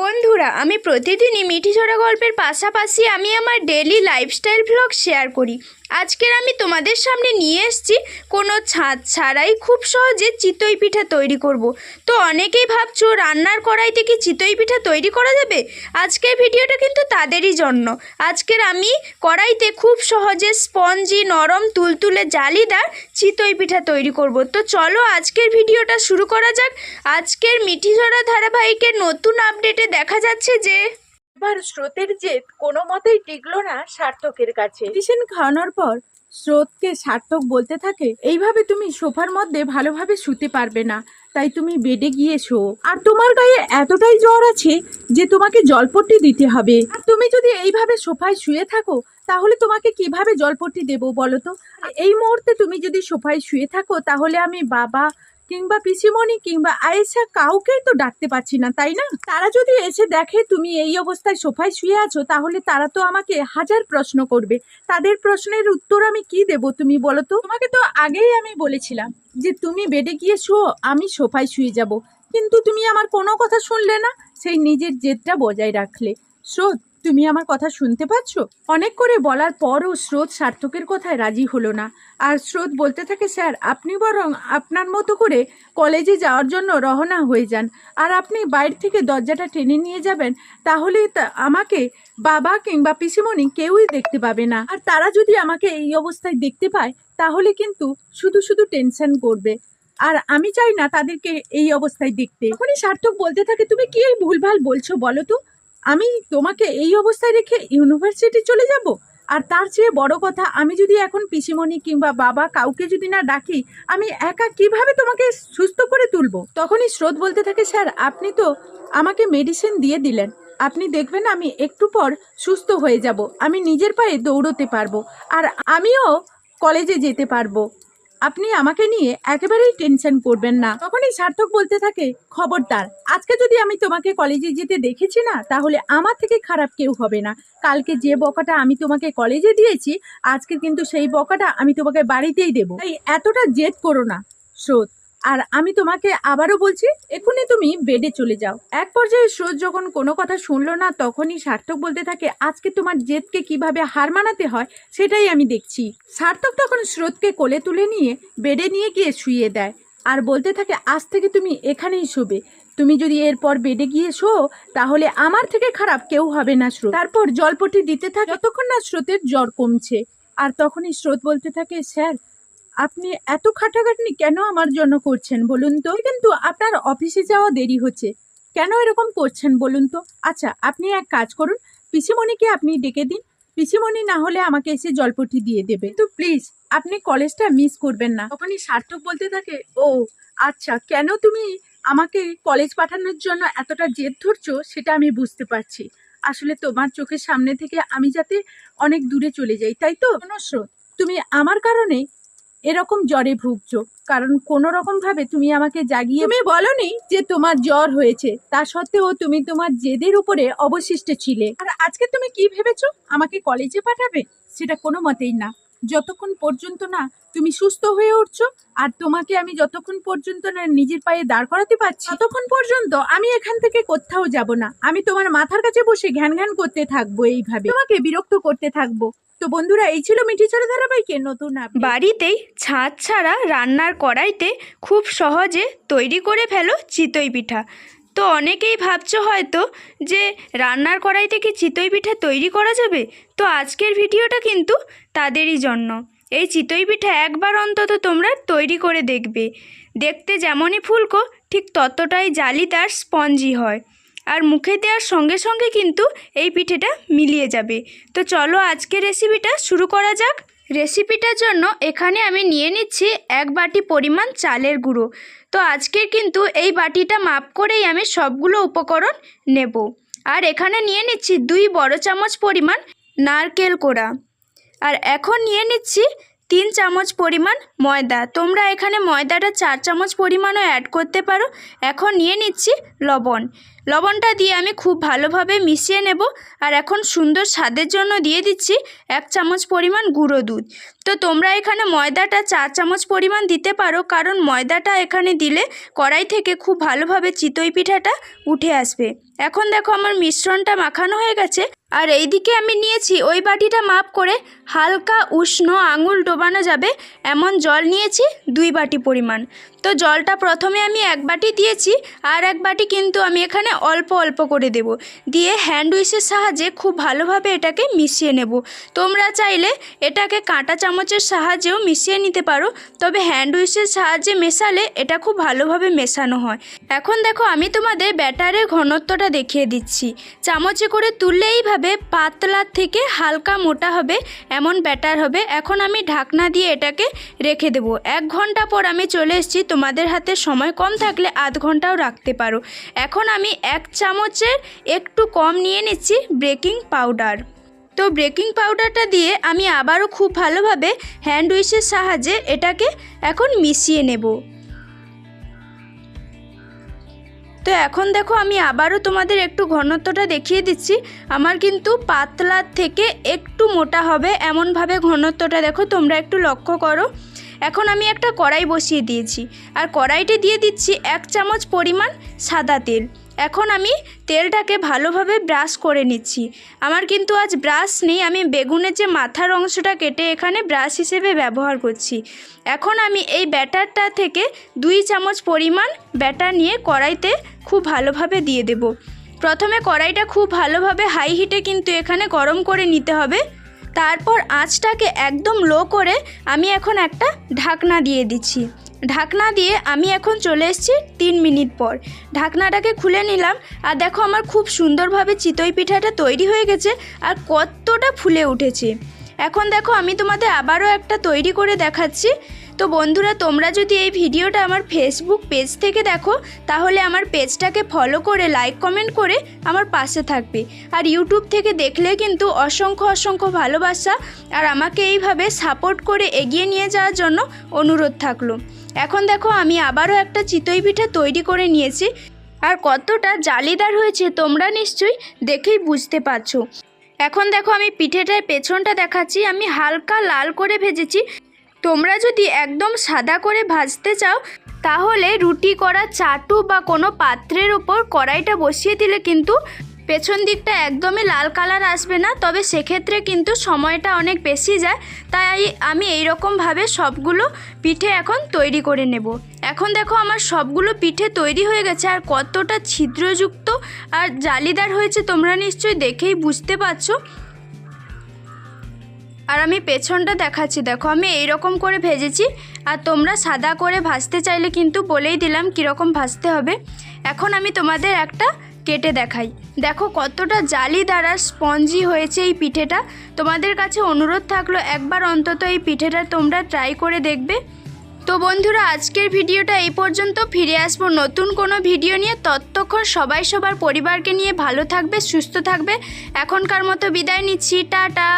বন্ধুরা, আমি প্রতিদিনই মিঠি ছোড়া গল্পের পাশাপাশি আমি আমার ডেলি লাইফস্টাইল ভ্লগ শেয়ার করি। আজকের আমি তোমাদের সামনে নিয়ে এসেছি কোনো ছাদ ছাড়াই খুব সহজে চিতই পিঠা তৈরি করব। তো অনেকেই ভাবছ, রান্নার কড়াইতে কি চিতই পিঠা তৈরি করা যাবে? আজকের ভিডিওটা কিন্তু তাদেরই জন্য। আজকের আমি কড়াইতে খুব সহজে স্পঞ্জি, নরম, তুলতুলে জালিদার চিতই পিঠা তৈরি করব। তো চলো আজকের ভিডিওটা শুরু করা যাক। আজকের মিঠি ঝরা ধারাবাহিকের নতুন আপডেটে দেখা যাচ্ছে যে এবার স্রোতের জেদ কোনো মতেই টিকলো না সার্থকের কাছে। মেডিসিন খাওয়ানোর পর স্রোতকে সার্থক বলতে থাকে, এইভাবে তুমি সোফার মধ্যে ভালোভাবে শুতে পারবে না, তাই তুমি বেডে গিয়ে শো। আর তোমার গায়ে এতটাই জ্বর আছে যে তোমাকে জলপট্টি দিতে হবে। আর তুমি যদি এইভাবে সোফায় শুয়ে থাকো, তাহলে তোমাকে কীভাবে জলপট্টি দেবো বলো তো? এই মুহূর্তে তুমি যদি সোফায় শুয়ে থাকো, তাহলে আমি বাবা কিংবা পিসিমণি কিংবা আয়েশা কাউকেই তো ডাকতে পারছি না, তাই না? তারা যদি এসে দেখে তুমি এই অবস্থায় সোফায় শুয়ে আছো, তাহলে তারা তো আমাকে হাজার প্রশ্ন করবে। তাদের প্রশ্নের উত্তর আমি কি দেব তুমি বলো তো? তোমাকে তো আগেই আমি বলেছিলাম যে তুমি বেডে গিয়ে শো আমি সোফায় শুয়ে যাব। কিন্তু তুমি আমার কোনো কথা শুনলে না, সেই নিজের জেদটা বজায় রাখলে। স্রোত তুমি আমার কথা শুনতে পাচ্ছ? অনেক করে বলার পরও স্রোত সার্থকের কথায় রাজি হলো না। আর স্রোত বলতে থাকে, স্যার, আপনি বরং আপনার মতো করে কলেজে যাওয়ার জন্য রওনা হয়ে যান। আর আপনি বাইরে থেকে দরজাটা টেনে নিয়ে যাবেন তাহলে আমাকে বাবা কিংবা পিসিমণি কেউই দেখতে পাবে না। আর তারা যদি আমাকে এই অবস্থায় দেখতে পায়, তাহলে কিন্তু শুধু শুধু টেনশন করবে। আর আমি চাই না তাদেরকে এই অবস্থায় দেখতে। তখনই সার্থক বলতে থাকে, তুমি কি এই ভুলভাল বলছো বলো তো? আমি তোমাকে এই অবস্থায় রেখে ইউনিভার্সিটি চলে যাব? আর তার চেয়ে বড় কথা, আমি যদি এখন পিসিমণি কিংবা বাবা কাউকে যদি না ডাকি, আমি একা কীভাবে তোমাকে সুস্থ করে তুলবো? তখনই স্রোত বলতে থাকে, স্যার, আপনি তো আমাকে মেডিসিন দিয়ে দিলেন। আপনি দেখবেন আমি একটু পর সুস্থ হয়ে যাব। আমি নিজের পায়ে দৌড়তে পারব। আর আমিও কলেজে যেতে পারব। আপনি আমাকে নিয়ে একেবারেই টেনশন করবেন না। তখনই সার্থক বলতে থাকে, খবরদার, আজকে যদি আমি তোমাকে কলেজে যেতে দেখেছি না, তাহলে আমার থেকে খারাপ কেউ হবে না। কালকে যে বকাটা আমি তোমাকে কলেজে দিয়েছি, আজকে কিন্তু সেই বকাটা আমি তোমাকে বাড়িতেই দেবো। তাই এতটা জেদ করো না। স্রোত আর আমি তোমাকে আবারও বলছি এখনই তুমি বেডে চলে যাও। এক পর্যায়ে স্রোত যখন কোনো কথা শুনলো না, তখনই সার্থক বলতে থাকে, আজকে তোমার জেদকে কীভাবে হার মানাতে হয়, সেটাই আমি দেখছি। সার্থক তখন স্রোতকে কোলে তুলে নিয়ে বেডে নিয়ে গিয়ে শুয়ে দেয় আর বলতে থাকে, আজ থেকে তুমি এখানেই শোবে। তুমি যদি এরপর বেডে গিয়ে শো, তাহলে আমার থেকে খারাপ কেউ হবে না স্রোত তারপর জলপটি দিতে থাকে যতক্ষণ না স্রোতের জ্বর কমছে। আর তখনই স্রোত বলতে থাকে, স্যার আপনি এত খাটাখাটনি কেন আমার জন্য করছেন বলুন তো? কিন্তু আপনার অফিসে যাওয়া দেরি হচ্ছে। কেন এরকম করছেন বলুন তো? আচ্ছা আপনি এক কাজ করুন। পিসিমণিকে আপনি ডেকে দিন। পিসিমণি না হলে আমাকে এসে জলপটি দিয়ে দেবে। তো প্লিজ আপনি কলেজটা মিস করবেন না। তখনই সার্থক বলতে থাকে, ও আচ্ছা কেন তুমি আমাকে কলেজ পাঠানোর জন্য এতটা জেদ ধরছো সেটা আমি বুঝতে পারছি। আসলে তোমার চোখের সামনে থেকে আমি যাতে অনেক দূরে চলে যাই, তাই তো? শোনো স্রোত। তুমি আমার কারণে এরকম জ্বরে ভুগছো। কারণ কোনো রকম ভাবে তুমি আমাকে জাগিয়ে তুমি বলনি যে তোমার জ্বর হয়েছে। তা সত্ত্বেও তুমি তোমার জেদের উপরে অবশিষ্ট ছিলে। আর আজকে তুমি কি ভেবেছো? আমাকে কলেজে পাঠাবে? সেটা কোনো মতেই না। যতক্ষণ পর্যন্ত না তুমি সুস্থ হয়ে উঠছো, আর তোমাকে আমি যতক্ষণ পর্যন্ত না নিজের পায়ে দাঁড় করাতে পারছি, ততক্ষণ পর্যন্ত আমি এখান থেকে কোথাও যাব না। আমি তোমার মাথার কাছে বসে ঘ্যান ঘ্যান করতে থাকব এইভাবে। তোমাকে বিরক্ত করতে থাকব। তো বন্ধুরা, এই ছিল মিঠি চড়ে ধারাবাহিকের নতুন। বাড়িতেই ছাদ ছাড়া রান্নার কড়াইতে খুব সহজে তৈরি করে ফেলো চিতই পিঠা। তো অনেকেই ভাবছ হয়তো যে, রান্নার কড়াইতে কি চিতই পিঠা তৈরি করা যাবে? তো আজকের ভিডিওটা কিন্তু তাদেরই জন্য। এই চিতই পিঠা একবার অন্তত তোমরা তৈরি করে দেখবে। দেখতে যেমনই ফুলকো, ঠিক ততটাই জালি তার স্পঞ্জি হয়। আর মুখে দেওয়ার সঙ্গে সঙ্গে কিন্তু এই পিঠেটা মিলিয়ে যাবে। তো চলো আজকের রেসিপিটা শুরু করা যাক। রেসিপিটার জন্য এখানে আমি নিয়ে নিচ্ছি এক বাটি পরিমাণ চালের গুঁড়ো। তো আজকের কিন্তু এই বাটিটা মাপ করেই আমি সবগুলো উপকরণ নেব। আর এখানে নিয়ে নিচ্ছি দুই বড় চামচ পরিমাণ নারকেল কোড়া। আর এখন নিয়ে নিচ্ছি তিন চামচ পরিমাণ ময়দা। তোমরা এখানে ময়দাটা চার চামচ পরিমাণও অ্যাড করতে পারো। এখন নিয়ে নিচ্ছি লবণ। লবণটা দিয়ে আমি খুব ভালোভাবে মিশিয়ে নেব আর এখন সুন্দর স্বাদের জন্য দিয়ে দিচ্ছি এক চামচ পরিমাণ গুঁড়ো দুধ। তো তোমরা এখানে ময়দাটা চার চামচ পরিমাণ দিতে পারো, কারণ ময়দাটা এখানে দিলে কড়াই থেকে খুব ভালোভাবে চিতই পিঠাটা উঠে আসবে। এখন দেখো আমার মিশ্রণটা মাখানো হয়ে গেছে আর এইদিকে আমি নিয়েছি ওই বাটিটা মাপ করে হালকা উষ্ণ আঙুল ডোবানো যাবে, এমন জল নিয়েছি দুই বাটি পরিমাণ। তো জলটা প্রথমে আমি এক বাটি দিয়েছি আর এক বাটি কিন্তু আমি এখানে অল্প অল্প করে দেব। দিয়ে হ্যান্ড উইচের সাহায্যে খুব ভালোভাবে এটাকে মিশিয়ে নেব। তোমরা চাইলে এটাকে কাঁটা চামচের সাহায্যেও মিশিয়ে নিতে পারো, তবে হ্যান্ড উইচের সাহায্যে মেশালে এটা খুব ভালোভাবে মেশানো হয়। এখন দেখো, আমি তোমাদের ব্যাটারের ঘনত্বটা দেখিয়ে দিচ্ছি। চামচে করে তুললে এইভাবে পাতলার থেকে হালকা মোটা হবে, এমন ব্যাটার হবে। এখন আমি ঢাকনা দিয়ে এটাকে রেখে দেবো। এক ঘণ্টা পর আমি চলে এসেছি, তোমাদের হাতে সময় কম থাকলে আধ ঘন্টাও রাখতে পারো। এখন আমি এক চামচের একটু কম নিয়ে নিচ্ছি বেকিং পাউডার। তো বেকিং পাউডারটা দিয়ে আমি আবারও খুব ভালোভাবে হ্যান্ড উইচের সাহায্যে এটাকে এখন মিশিয়ে নেব। তো এখন দেখো আমি আবারও তোমাদের একটু ঘনত্বটা দেখিয়ে দিচ্ছি। আমার কিন্তু পাতলার থেকে একটু মোটা হবে এমনভাবে ঘনত্বটা দেখো, তোমরা একটু লক্ষ্য করো। এখন আমি একটা কড়াই বসিয়ে দিয়েছি। আর কড়াইটি দিয়ে দিচ্ছি এক চামচ পরিমাণ সাদা তেল। এখন আমি তেলটাকে ভালোভাবে ব্রাশ করে নিচ্ছি। আমার কিন্তু আজ ব্রাশ নেই, আমি বেগুনের যে মাথার অংশটা কেটে এখানে ব্রাশ হিসেবে ব্যবহার করছি। এখন আমি এই ব্যাটারটা থেকে দুই চামচ পরিমাণ ব্যাটার নিয়ে কড়াইতে খুব ভালোভাবে দিয়ে দেব। প্রথমে কড়াইটা খুব ভালোভাবে হাই হিটে কিন্তু এখানে গরম করে নিতে হবে। তারপর আঁচটাকে একদম লো করে আমি এখন একটা ঢাকনা দিয়ে দিচ্ছি। ঢাকনা দিয়ে আমি এখন চলে এসেছি তিন মিনিট পর। ঢাকনাটাকে খুলে নিলাম আর দেখো আমার খুব সুন্দরভাবে চিতই পিঠাটা তৈরি হয়ে গেছে আর কতটা ফুলে উঠেছে। এখন দেখো আমি তোমাদের আবারও একটা তৈরি করে দেখাচ্ছি। তো বন্ধুরা, তোমরা যদি এই ভিডিওটা আমার ফেসবুক পেজ থেকে দেখো, তাহলে আমার পেজটাকে ফলো করে লাইক কমেন্ট করে আমার পাশে থাকবে। আর ইউটিউব থেকে দেখলে কিন্তু অসংখ্য অসংখ্য ভালোবাসা আর আমাকে এইভাবে সাপোর্ট করে এগিয়ে নিয়ে যাওয়ার জন্য অনুরোধ থাকল। এখন দেখো আমি আবারও একটা চিতই পিঠা তৈরি করে নিয়েছি। আর কতটা জালিদার হয়েছে তোমরা নিশ্চয়ই দেখেই বুঝতে পারছ। এখন দেখো আমি পিঠেটার পেছনটা দেখাচ্ছি, আমি হালকা লাল করে ভেজেছি। তোমরা যদি একদম সাদা করে ভাজতে চাও, তাহলে রুটি করা চাটু বা কোনো পাত্রের ওপর কড়াইটা বসিয়ে দিলে কিন্তু পেছন দিকটা একদমই লাল কালার আসবে না, তবে সেক্ষেত্রে কিন্তু সময়টা অনেক বেশি যায়, তাই আমি এই রকমভাবে সবগুলো পিঠে এখন তৈরি করে নেব। এখন দেখো আমার সবগুলো পিঠে তৈরি হয়ে গেছে, আর কতটা ছিদ্রযুক্ত আর জালিদার হয়েছে তোমরা নিশ্চয়ই দেখেই বুঝতে পারছ। আর আমি পেছনটা দেখাচ্ছি, দেখো আমি এই রকম করে ভেজেছি, আর তোমরা সাদা করে ভাজতে চাইলে কিন্তু বলেই দিলাম কীরকম ভাজতে হবে। এখন আমি তোমাদের একটা কেটে দেখাই। দেখো কতটা জালি দ্বারা স্পঞ্জি হয়েছে এই পিঠেটা। তোমাদের কাছে অনুরোধ থাকল একবার অন্তত এই পিঠেটা তোমরা ট্রাই করে দেখবে। তো বন্ধুরা, আজকের ভিডিওটা এই পর্যন্ত। ফিরে আসব নতুন কোনো ভিডিও নিয়ে। ততক্ষণ সবাই সবার পরিবারকে নিয়ে ভালো থাকবে, সুস্থ থাকবে। এখনকার মতো বিদায় নিচ্ছি। টাটা।